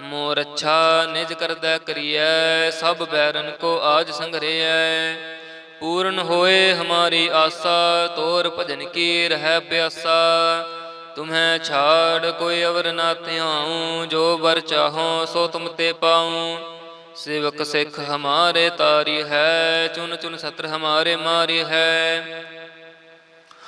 ਮੋਰ ਅੱਛਾ ਨਿਜ ਕਰਦਾ ਕਰੀਐ, ਸਭ ਬੈਰਨ ਕੋ ਆਜ ਸੰਗਰੇਐ ਪੂਰਨ ਹੋਏ ਹਮਾਰੀ ਆਸਾ, ਤੋਰ ਭਜਨ ਕੀ ਰਹਿ ਪਿਆਸਾ। ਤੁਮਹਿ ਛਾੜ ਕੋਈ ਅਵਰ ਨਾ ਧਿਆਉ, ਜੋ ਵਰ ਚਾਹੋ ਸੋ ਤੁਮ ਤੇ ਪਾਉ। ਸੇਵਕ ਸਿੱਖ ਹਮਾਰੇ ਤਾਰੀ ਹੈ, ਚੁਨ ਚੁਨ ਸਤਰ ਹਮਾਰੇ ਮਾਰੀ ਹੈ।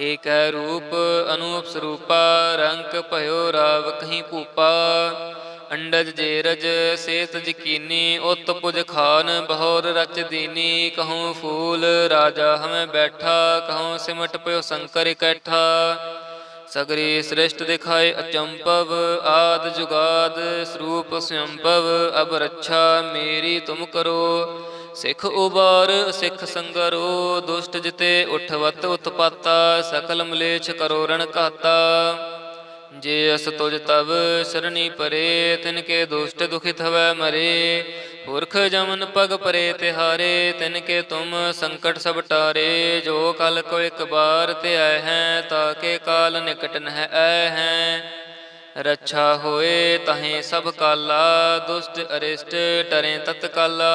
ਏਕ ਰੂਪ ਅਨੂਪ ਸਰੂਪਾ, ਰੰਗ ਭਇਓ ਰਾਵ ਕਹੀਂ ਭੂਪਾ। ਅੰਡਜ ਜੇਰਜ ਸੇਤ ਜਕੀਨੀ, ਉਤ ਪੁਜ ਖਾਨ ਬਹੋਰ ਰਚ ਦੀਨੀ। ਕਹੂੰ ਫੂਲ ਰਾਜਾ ਹਮੇ ਬੈਠਾ, ਕਹੂੰ ਸਿਮਟ ਪਿਓ ਸੰਕਰ ਇਕੱਠਾ। ਸਗਰੀ ਸ੍ਰਿਸ਼ਟ ਦਿਖਾਏ ਅਚੰਪਵ ਆਦ ਜੁਗਾਦ ਸਰੂਪ ਸੰਭਵ ਅਬ ਰੱਛਾ ਮੇਰੀ ਤੁਮ ਕਰੋ। ਸਿੱਖ ਉਬਾਰ, ਸਿੱਖ ਸੰਗਰੋ, ਦੁਸ਼ਟ ਜਿਤੇ ਉਠਵਤ ਉਤਪਾਤਾ, ਸਕਲ ਮਲੇਛ ਕਰੋ ਰਣ ਘਾਤਾ। ਜੇ ਅਸ ਤੁਜ ਤਵ ਸਰਣੀ ਪਰੇ, ਤਿਨ ਕੇ ਦੁਸ਼ਟ ਦੁਖਿਤ ਹਵੈ ਮਰੇ। ਪੁਰਖ ਜਮਨ ਪਗ ਪਰੇ ਤਿਹਾਰੇ, ਤਿਨ ਕੇ ਤੁਮ ਸੰਕਟ ਸਭ ਟਾਰੇ। ਜੋ ਕਲ ਕੋ ਇੱਕ ਬਾਰ ਤੇ ਆਏ ਹੈ ਤਾਕੇ ਕਾਲ ਨਿਕਟ ਨਹਿ ਆਏ ਹੈ। ਰੱਛਾ ਹੋਏ ਤਹੇ ਸਭ ਕਾਲਾ, ਦੁਸ਼ਟ ਅਰਿਸ਼ਟ ਟਰੇ ਤਤਕਾਲਾ।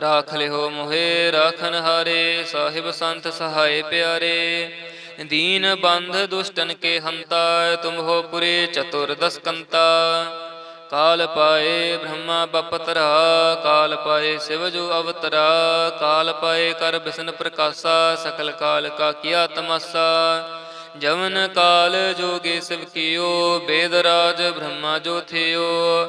ਰਾਖ ਲਿਓ ਮੋਹਿ ਰਾਖਨ ਹਾਰੇ, ਸਾਹਿਬ ਸੰਤ ਸਹਾਏ ਪਿਆਰੇ। ਦੀਨ ਬੰਧ ਦੁਸ਼ਟਨ ਕੇ ਹੰਤਾ, ਤੁਮ ਹੋ ਪੁਰੇ ਚਤੁਰ ਦਸਕੰਤਾ। ਕਾਲ ਪਾਏ ਬ੍ਰਹਮਾ ਬਪਤਰਾ, ਕਾਲ ਪਾਏ ਸਿਵ ਜੋ ਅਵਤਰਾ। ਕਾਲ ਪਾਏ ਕਰ ਬਿਸ਼ਨ ਪ੍ਰਕਾਸ਼ਾ, ਸਕਲ ਕਾਲ ਕਾ ਕੀਆ ਤਮਸਾ। ਜਵਨ ਕਾਲ ਜੋਗੇ ਸਿਵ ਕੀਓ, ਬੇਦ ਰਾਜ ਬ੍ਰਹਮਾ ਜੋ ਥਿਓ।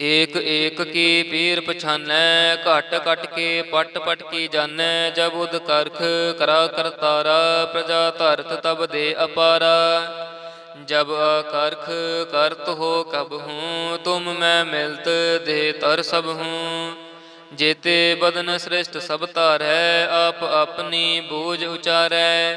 ਏਕ ਏਕ ਕੀ ਪੀਰ ਪਛਾਨੈ, ਘਟ ਘਟ ਕੇ ਪਟ ਪਟ ਕੀ ਜਾਣੈ, ਜਬ ਉਦ ਕਰਖ ਕਰਾ ਕਰਤਾਰਾ ਪ੍ਰਜਾ ਧਰਤ ਤਬ ਦੇ ਅਪਾਰਾ। ਜਬ ਅਕਰਖ ਕਰਤ ਹੋ ਕਬ ਹੂੰ, ਤੁਮ ਮੈਂ ਮਿਲਤ ਦੇ ਤਰ ਸਭ ਹੂੰ। ਜੇਤੇ ਬਦਨ ਸ੍ਰਿਸ਼ਟ ਸਭ ਧਾਰੈ, ਆਪ ਆਪਣੀ ਬੂਝ ਉਚਾਰੈ।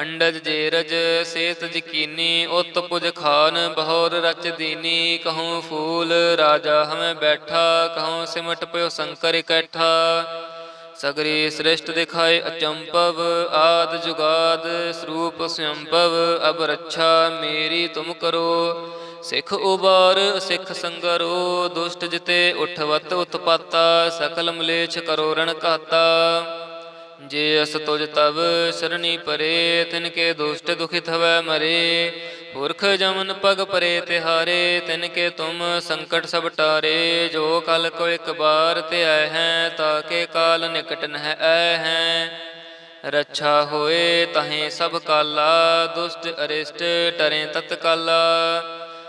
ਅੰਡਜ ਜੇਰਜ, ਸੇਤ ਜਕੀਨੀ, ਉਤ ਪੁਜ ਖਾਨ, ਬਹੌਰ ਰਚ ਦੀਨੀ, ਕਹੂੰ ਫੂਲ ਰਾਜਾ ਹਮੇ ਬੈਠਾ, ਕਹੂੰ ਸਿਮਟ ਪਿਓ ਸੰਕਰ ਇਕੱਠਾ। ਸਗਰੀ ਸ੍ਰਿਸ਼ਟ ਦਿਖਾਏ ਅਚੰਪਵ, ਆਦ ਜੁਗਾਦ ਸਰੂਪ ਸੰਭਵ ਅਬ ਰੱਛਾ ਮੇਰੀ ਤੁਮ ਕਰੋ। ਸਿੱਖ ਉਬਾਰ, ਸਿੱਖ ਸੰਗਰੋ, ਦੁਸ਼ਟ ਜਿਤੇ ਉਠਵਤ ਉਤਪਾਤਾ, ਸਕਲ ਮਲੇਛ ਕਰੋ ਰਣ ਘਾਤਾ। ਜੇ ਅਸ ਤੁਜ ਤਵ ਸਰਣੀ ਪਰੇ, ਤਿਨ ਕੇ ਦੁਸ਼ਟ ਦੁਖਿਤ ਹਵੈ ਮਰੇ। ਪੁਰਖ ਜਮਨ ਪਗ ਪਰੇ ਤਿਹਾਰੇ, ਤਿਨ ਕੇ ਤੁਮ ਸੰਕਟ ਸਭ ਟਾਰੇ। ਜੋ ਕਲ ਕੋ ਇੱਕ ਬਾਰ ਤੇ ਆਏ ਹੈ ਤਾਕੇ ਕਾਲ ਨਿਕਟ ਨਹਿ ਆਏ ਹੈ। ਰੱਛਾ ਹੋਏ ਤਹੇ ਸਭ ਕਾਲਾ, ਦੁਸ਼ਟ ਅਰਿਸ਼ਟ ਟਰੇ ਤਤਕਾਲਾ।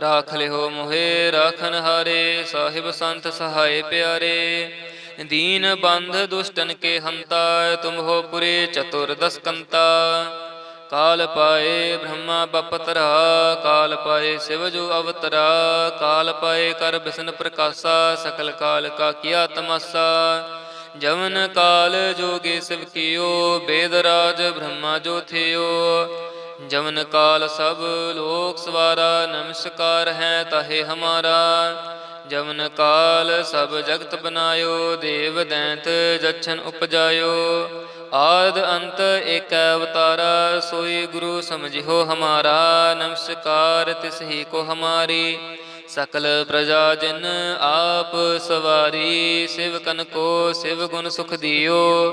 ਰਾਖ ਲਿਓ ਮੋਹਿ, ਰਾਖਨ ਹਾਰੇ, ਸਾਹਿਬ ਸੰਤ ਸਹਾਏ ਪਿਆਰੇ। ਦੀਨ ਬੰਧ ਦੁਸ਼ਟਨ ਕੇ ਹੰਤਾ, ਤੁਮ ਹੋ ਪੁਰੇ ਚਤੁਰ ਦਸ ਕਾਲ ਪਾਏ ਬ੍ਰਹਮਾ ਬਪਤਰਾ, ਕਾਲ ਪਾਏ ਸਿਵ ਜੋ ਅਵਤਰਾ। ਕਾਲ ਪਾਏ ਕਰ ਬਿਸਨ ਪ੍ਰਕਾਸ਼ਾ, ਸਕਲ ਕਾਲ ਕਾ ਕੀਆ ਤਮਸਾ। ਜਵਨ ਕਾਲ ਜੋਗੇ ਸਿਵ ਕੀਓ, ਬੇਦ ਰਾਜ ਬ੍ਰਹਮਾ ਜੋ ਥਿਓ। ਜਵਨ ਕਾਲ ਸਭ ਲੋਕ ਸਵਾਰਾ, ਨਮਸਕਾਰ ਹੈ ਤਾਹੇ ਹਮਾਰਾ। ਜਵਨ ਕਾਲ ਸਭ ਜਗਤ ਬਨਾਇਓ, ਦੇਵ ਦੈਂਤ ਜਛਨ ਉਪਜਾਇਓ। ਆਦ ਅੰਤ ਏਕ ਅਵਤਾਰਾ, ਸੋਈ ਗੁਰੂ ਸਮਝਿਓ ਹਮਾਰਾ। ਨਮਸਕਾਰ ਤਿਸ ਹੀ ਕੋ ਹਮਾਰੀ। ਸਕਲ ਪ੍ਰਜਾ ਜਨ ਆਪ ਸਵਾਰੀ, ਸ਼ਿਵ ਕਨ ਕੋ ਸਿਵ ਗੁਣ ਸੁਖ ਦਿਓ।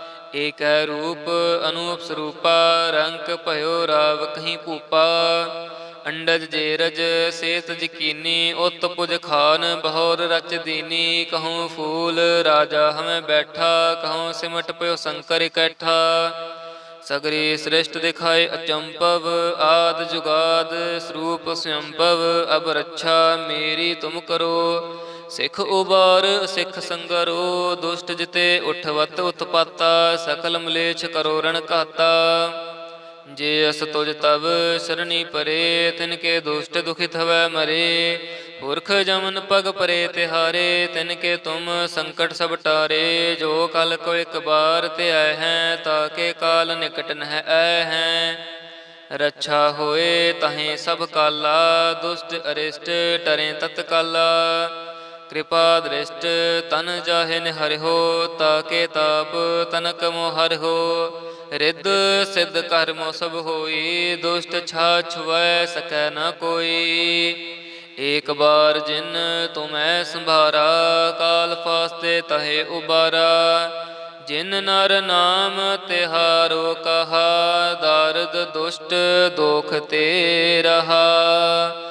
ਏਕ ਹੈ ਰੂਪ ਅਨੂਪ ਸਰੂਪਾ ਰੰਗ ਭਇਓ ਰਾਵ ਕਹੀਂ ਭੂਪਾ। ਅੰਡਜ ਜੇਰਜ ਸੇਤ ਜਕੀਨੀ, ਉਤ ਪੁਜ ਖਾਨ ਬਹੋਰ ਰਚ ਦੀਨੀ। ਕਹੂੰ ਫੂਲ ਰਾਜਾ ਹਮੇ ਬੈਠਾ, ਕਹੂੰ ਸਿਮਟ ਪਿਓ ਸੰਕਰ ਇਕੱਠਾ। ਸਗਰੀ ਸ੍ਰਿਸ਼ਟ ਦਿਖਾਏ ਅਚੰਪਵ ਆਦ ਜੁਗਾਦ ਸਰੂਪ ਸੰਭਵ ਅਬ ਰੱਛਾ ਮੇਰੀ ਤੁਮ ਕਰੋ। ਸਿੱਖ ਉਬਾਰ, ਸਿੱਖ ਸੰਗਰੋ, ਦੁਸ਼ਟ ਜਿਤੇ ਉਠਵਤ ਉਤਪਾਤਾ, ਸਕਲ ਮਲੇਛ ਕਰੋ ਰਣ ਘਾਤਾ। ਜੇ ਅਸ ਤੁਜ ਤਵ ਸਰਣੀ ਪਰੇ, ਤਿਨ ਕੇ ਦੁਸ਼ਟ ਦੁਖਿਤ ਹਵੈ ਮਰੇ। ਪੁਰਖ ਜਮਨ ਪਗ ਪਰੇ ਤਿਹਾਰੇ, ਤਿਨ ਕੇ ਤੁਮ ਸੰਕਟ ਸਭ ਟਾਰੇ। ਜੋ ਕਲ ਕੋ ਇੱਕ ਬਾਰ ਤੇ ਆਏ ਹੈ ਤਾਕੇ ਕਾਲ ਨਿਕਟ ਨਹਿ ਆਏ ਹੈ। ਰੱਛਾ ਹੋਏ ਤਹੀਂ ਸਭ ਕਾਲਾ, ਦੁਸ਼ਟ ਅਰਿਸ਼ਟ ਟਰੇ ਤਤਕਾਲਾ। ਕਿਰਪਾ ਦ੍ਰਿਸ਼ਟ ਤਨ ਜਾਹੇ ਨਿਹਰਿਓ ਤਾਕੇ ਤਾਪ ਤਨਕ ਮੋ ਹਰਿਓ ਰਿੱਧ ਸਿੱਧ ਕਰਮੋ ਸਭ ਹੋਈ, ਦੁਸ਼ਟ ਛਾ ਛੁਐ ਸਕੈ ਨ ਕੋਈ। ਏਕ ਬਾਰ ਜਿਨ ਤੁਮੈ ਸੰਭਾਰਾ, ਕਾਲ ਫਾਸਤੇ ਤਹੇ ਉਬਾਰਾ। ਜਿਨ ਨਰ ਨਾਮ ਤਿਹਾਰੋ ਕਹਾ, ਦਰਦ ਦੁਸ਼ਟ ਦੋਖ ਤੇ ਰਹਾ।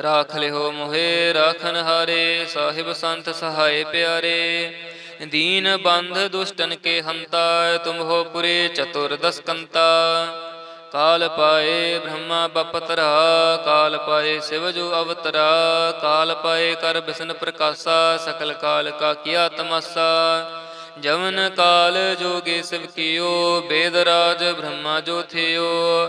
ਰਾਖ ਲਿਓ ਮੋਹਿ ਰਾਖਨ ਹਾਰੇ, ਸਾਹਿਬ ਸੰਤ ਸਹਾਏ ਪਿਆਰੇ। ਦੀਨ ਬੰਧ ਦੁਸ਼ਟਨ ਕੇ ਹੰਤਾ, ਤੁਮ ਹੋ ਪੁਰੇ ਚਤੁਰ ਦਸਕੰਤਾ। ਕਾਲ ਪਾਏ ਬ੍ਰਹਮਾ ਬਪਤਰਾ, ਕਾਲ ਪਾਏ ਸਿਵ ਜੋ ਅਵਤਰਾ। ਕਾਲ ਪਾਏ ਕਰ ਬਿਸ਼ਨ ਪ੍ਰਕਾਸ਼ਾ, ਸਕਲ ਕਾਲ ਕਾ ਕੀਆ ਤਮਸਾ। ਜਵਨ ਕਾਲ ਜੋਗੇ ਸਿਵ ਕੀਓ, ਬੇਦ ਰਾਜ ਬ੍ਰਹਮਾ ਜੋ ਥਿਓ।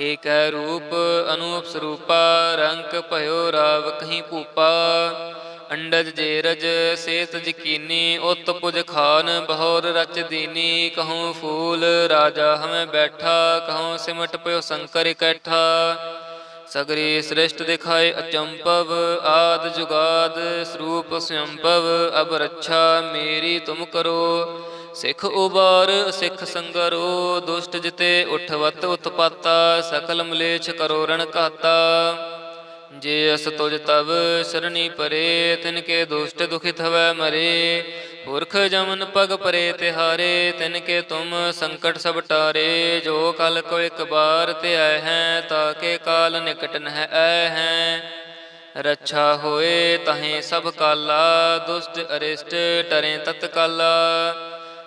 ਏਕੈ ਰੂਪ, ਅਨੂਪ ਸਰੂਪਾ ਰੰਗ ਭਇਓ ਰਾਵ ਕਹੀਂ ਭੂਪਾ। ਅੰਡਜ ਜੇਰਜ, ਸੇਤ ਜਕੀਨੀ, ਉਤ ਪੁਜ ਖਾਨ, ਬਹੌਰ ਰਚ ਦੀਨੀ, ਕਹੂੰ ਫੂਲ, ਰਾਜਾ ਹਮੇ ਬੈਠਾ, ਕਹੂੰ ਸਿਮਟ ਪਿਓ ਸੰਕਰ ਇਕੱਠਾ। ਸਗਰੀ ਸ੍ਰਿਸ਼ਟ ਦਿਖਾਏ ਅਚੰਪਵ ਆਦ ਜੁਗਾਦ ਸਰੂਪ ਸੰਭਵ, ਅਬ ਰੱਛਾ ਮੇਰੀ ਤੁਮ ਕਰੋ। ਸਿੱਖ ਉਬਾਰ, ਸਿੱਖ ਸੰਗਰੋ, ਦੁਸ਼ਟ ਜਿਤੇ ਉਠਵਤ ਉਤਪਾਤਾ, ਸਕਲ ਮਲੇਛ ਕਰੋ ਰਣ ਘਾਤਾ। ਜੇ ਅਸ ਤੁਜ ਤਵ ਸਰਣੀ ਪਰੇ, ਤਿਨ ਕੇ ਦੁਸ਼ਟ ਦੁਖਿਤ ਹਵੈ ਮਰੇ। ਪੁਰਖ ਜਮਨ ਪਗ ਪਰੇ ਤਿਹਾਰੇ, ਤਿਨ ਕੇ ਤੁਮ ਸੰਕਟ ਸਭ ਟਾਰੇ। ਜੋ ਕਲ ਕੋ ਇੱਕ ਬਾਰ ਤੇ ਆਏ ਹੈ ਤਾਕੇ ਕਾਲ ਨਿਕਟ ਨਹਿ ਆਏ ਹੈ। ਰੱਛਾ ਹੋਏ ਤਹੇ ਸਭ ਕਾਲਾ, ਦੁਸ਼ਟ ਅਰਿਸ਼ਟ ਟਰੇ ਤਤਕਾਲਾ।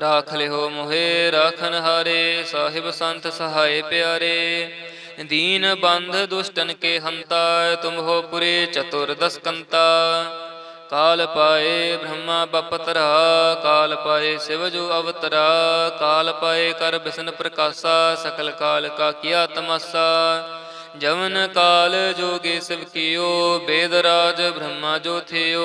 ਰਾਖ ਲਿਓ ਮੋਹਿ ਰਾਖਨ ਹਾਰੇ, ਸਾਹਿਬ ਸੰਤ ਸਹਾਏ ਪਿਆਰੇ। ਦੀਨ ਬੰਧ ਦੁਸ਼ਟਨ ਕੇ ਹੰਤਾ, ਤੁਮ ਹੋ ਪੁਰੇ ਚਤੁਰ ਦਸਕੰਤਾ। ਕਾਲ ਪਾਏ ਬ੍ਰਹਮਾ ਬਪਤਰਾ, ਕਾਲ ਪਾਏ ਸਿਵ ਜੋ ਅਵਤਰਾ। ਕਾਲ ਪਾਏ ਕਰ ਬਿਸ਼ਨ ਪ੍ਰਕਾਸ਼ਾ, ਸਕਲ ਕਾਲ ਕਾ ਕੀਆ ਤਮਸਾ। ਜਵਨ ਕਾਲ ਜੋਗੇ ਸਿਵ ਕੀਓ, ਬੇਦ ਰਾਜ ਬ੍ਰਹਮਾ ਜੋ ਥਿਓ।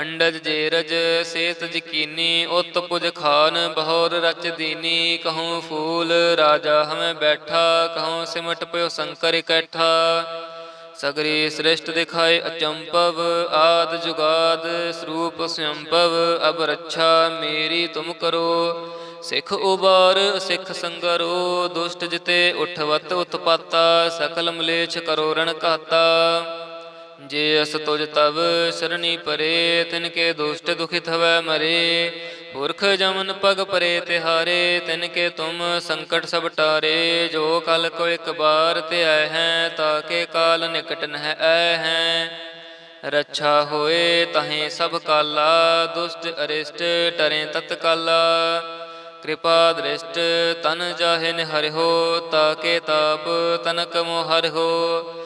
ਅੰਡਜ ਜੇਰਜ, ਸੇਤ ਜਕੀਨੀ, ਉਤ ਪੁਜ ਖਾਨ, ਬਹੌਰ ਰਚ ਦੀਨੀ, ਕਹੂੰ ਫੂਲ, ਰਾਜਾ ਹਮੇ ਬੈਠਾ, ਕਹੂੰ ਸਿਮਟ ਪਿਓ ਸੰਕਰ ਇਕੱਠਾ। ਸਗਰੀ ਸ੍ਰਿਸ਼ਟ ਦਿਖਾਏ ਅਚੰਪਵ, ਆਦ ਜੁਗਾਦ ਸਰੂਪ ਸੰਭਵ ਅਬ ਰੱਛਾ ਮੇਰੀ ਤੁਮ ਕਰੋ। ਸਿੱਖ ਉਬਾਰ, ਸਿੱਖ ਸੰਗਰੋ, ਦੁਸ਼ਟ ਜਿਤੇ ਉਠਵਤ ਉਤਪਾਤਾ, ਸਕਲ ਮਲੇਛ ਕਰੋ ਰਣ ਘਾਤਾ। ਜੇ ਅਸ ਤੁਜ ਤਵ ਸਰਣੀ ਪਰੇ, ਤਿਨ ਕੇ ਦੁਸ਼ਟ ਦੁਖਿਤ ਹਵੈ ਮਰੇ। ਪੁਰਖ ਜਮਨ ਪਗ ਪਰੇ, ਤਿਹਾਰੇ, ਤਿਨ ਕੇ ਤੁਮ ਸੰਕਟ ਸਭ ਟਾਰੇ। ਜੋ ਕਲ ਕੋ ਇਕ ਬਾਰ ਤੇ ਆਏ ਹੈ ਤਾਕੇ ਕਾਲ ਨਿਕਟ ਨਹਿ ਆਏ ਹੈ। ਰੱਛਾ ਹੋਏ ਤਹੀਂ ਸਭ ਕਾਲਾ, ਦੁਸ਼ਟ ਅਰਿਸ਼ਟ ਟਰੇ ਤਤਕਾਲਾ ਕਿਰਪਾ ਦ੍ਰਿਸ਼ਟ ਤਨ ਜਾਹੇ ਨਿਹਰਿਓ ਤਾਕੇ ਤਾਪ ਤਨਕ ਮੋਹਰਿ ਹੋ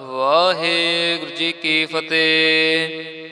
ਵਾਹਿਗੁਰੂ ਜੀ ਕੀ ਫਤਿਹ।